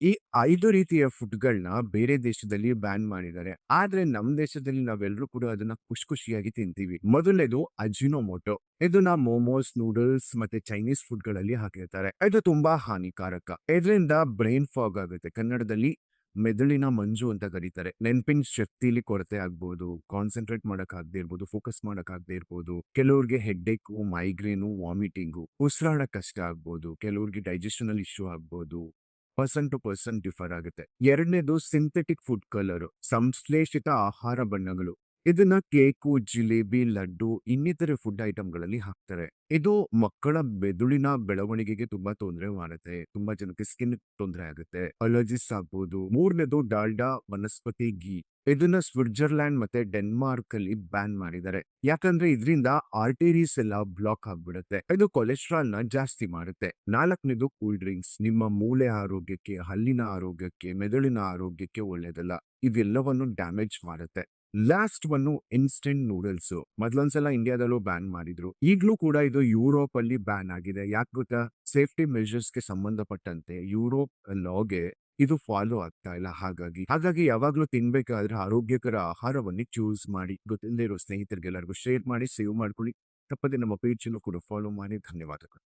ಈ ಐದು ರೀತಿಯ ಫುಡ್ಗಳನ್ನ ಬೇರೆ ದೇಶದಲ್ಲಿ ಬ್ಯಾನ್ ಮಾಡಿದ್ದಾರೆ. ಆದ್ರೆ ನಮ್ ದೇಶದಲ್ಲಿ ನಾವೆಲ್ಲರೂ ಕೂಡ ಅದನ್ನ ಖುಷಿ ಖುಷಿಯಾಗಿ ತಿಂತೀವಿ. ಮೊದಲನೇದು ಅಜಿನೋಮೋಟೊ. ಇದನ್ನ ಮೋಮೋಸ್, ನೂಡಲ್ಸ್ ಮತ್ತೆ ಚೈನೀಸ್ ಫುಡ್ಗಳಲ್ಲಿ ಹಾಕಿರ್ತಾರೆ. ಇದು ತುಂಬಾ ಹಾನಿಕಾರಕ. ಇದರಿಂದ ಬ್ರೈನ್ ಫಾಗ್ ಆಗುತ್ತೆ. ಕನ್ನಡದಲ್ಲಿ ಮೆದುಳಿನ ಮಂಜು ಅಂತ ಕರೀತಾರೆ. ನೆನಪಿನ ಶಕ್ತಿಲಿ ಕೊರತೆ ಆಗ್ಬೋದು, ಕಾನ್ಸಂಟ್ರೇಟ್ ಮಾಡಕ್ ಆಗದೆ ಇರ್ಬೋದು ಫೋಕಸ್ ಮಾಡಕ್ ಆಗದೆ ಇರ್ಬೋದು ಕೆಲವ್ರಿಗೆ ಹೆಡ್ಡೇಕು, ಮೈಗ್ರೇನು, ವಾಮಿಟಿಂಗು ಉಸಿರಾಡಕ್ ಕಷ್ಟ ಆಗ್ಬೋದು, ಕೆಲವ್ರಿಗೆ ಡೈಜೆಷನ್ ಅಲ್ಲಿ ಇಶ್ಯೂ ಆಗ್ಬೋದು ಪರ್ಸನ್ ಟು ಪರ್ಸನ್ ಡಿಫರ್ ಆಗುತ್ತೆ. ಎರಡನೇದು ಸಿಂಥೆಟಿಕ್ ಫುಡ್ ಕಲರ್ ಸಂಶ್ಲೇಷಿತ ಆಹಾರ ಬಣ್ಣಗಳು. ಇದನ್ನ ಕೇಕು, ಜಿಲೇಬಿ, ಲಡ್ಡು, ಇನ್ನಿತರ ಫುಡ್ ಐಟಮ್ಗಳಲ್ಲಿ ಹಾಕ್ತಾರೆ. ಇದು ಮಕ್ಕಳ ಮೆದುಳಿನ ಬೆಳವಣಿಗೆಗೆ ತುಂಬಾ ತೊಂದರೆ ಮಾಡುತ್ತೆ. ತುಂಬಾ ಜನಕ್ಕೆ ಸ್ಕಿನ್ ತೊಂದರೆ ಆಗುತ್ತೆ. ಅಲರ್ಜಿಸ್ ಆಗ್ಬೋದು. ಮೂರನೇದು ಡಾಲ್ಡಾ, ವನಸ್ಪತಿ ಗೀ ಇದನ್ನ ಸ್ವಿಟ್ಜರ್ಲ್ಯಾಂಡ್ ಮತ್ತೆ ಡೆನ್ಮಾರ್ಕ್ ಅಲ್ಲಿ ಬ್ಯಾನ್ ಮಾಡಿದ್ದಾರೆ. ಯಾಕಂದ್ರೆ ಇದರಿಂದ ಆರ್ಟರೀಸ್ ಎಲ್ಲ ಬ್ಲಾಕ್ ಆಗ್ಬಿಡುತ್ತೆ. ಇದು ಕೊಲೆಸ್ಟ್ರಾಲ್ನ ಜಾಸ್ತಿ ಮಾಡುತ್ತೆ. ನಾಲ್ಕನೇದು ಕೂಲ್ ಡ್ರಿಂಕ್ಸ್. ನಿಮ್ಮ ಮೂಳೆ ಆರೋಗ್ಯಕ್ಕೆ, ಹಲ್ಲಿನ ಆರೋಗ್ಯಕ್ಕೆ, ಮೆದುಳಿನ ಆರೋಗ್ಯಕ್ಕೆ ಒಳ್ಳೇದಲ್ಲ. ಇದೆಲ್ಲವನ್ನು ಡ್ಯಾಮೇಜ್ ಮಾಡುತ್ತೆ. Last one instant noodles. ಮೊದ್ಲೊಂದ್ಸಲ ಇಂಡಿಯಾದಲ್ಲೂ ಬ್ಯಾನ್ ಮಾಡಿದ್ರು. ಈಗಲೂ ಕೂಡ ಇದು ಯುರೋಪ್ ಅಲ್ಲಿ ಬ್ಯಾನ್ ಆಗಿದೆ. ಯಾಕೆ ಗೊತ್ತಾ? ಸೇಫ್ಟಿ ಮೆಷರ್ಸ್ಗೆ ಸಂಬಂಧಪಟ್ಟಂತೆ ಯುರೋಪ್ ಲಾಗೆ ಇದು ಫಾಲೋ ಆಗ್ತಾ ಇಲ್ಲ. ಹಾಗಾಗಿ ಹಾಗಾಗಿ ಯಾವಾಗ್ಲೂ ತಿನ್ಬೇಕಾದ್ರೆ ಆರೋಗ್ಯಕರ ಆಹಾರವನ್ನೇ ಚೂಸ್ ಮಾಡಿ ಗೊತ್ತಿಲ್ಲದೆ ಇರೋ ಸ್ನೇಹಿತರಿಗೆಲ್ಲರಿಗೂ ಶೇರ್ ಮಾಡಿ ಸೇವ್ ಮಾಡ್ಕೊಳ್ಳಿ. ತಪ್ಪದೆ ನಮ್ಮ ಪೇಜ್ ಕೂಡ ಫಾಲೋ ಮಾಡಿ. ಧನ್ಯವಾದಗಳು.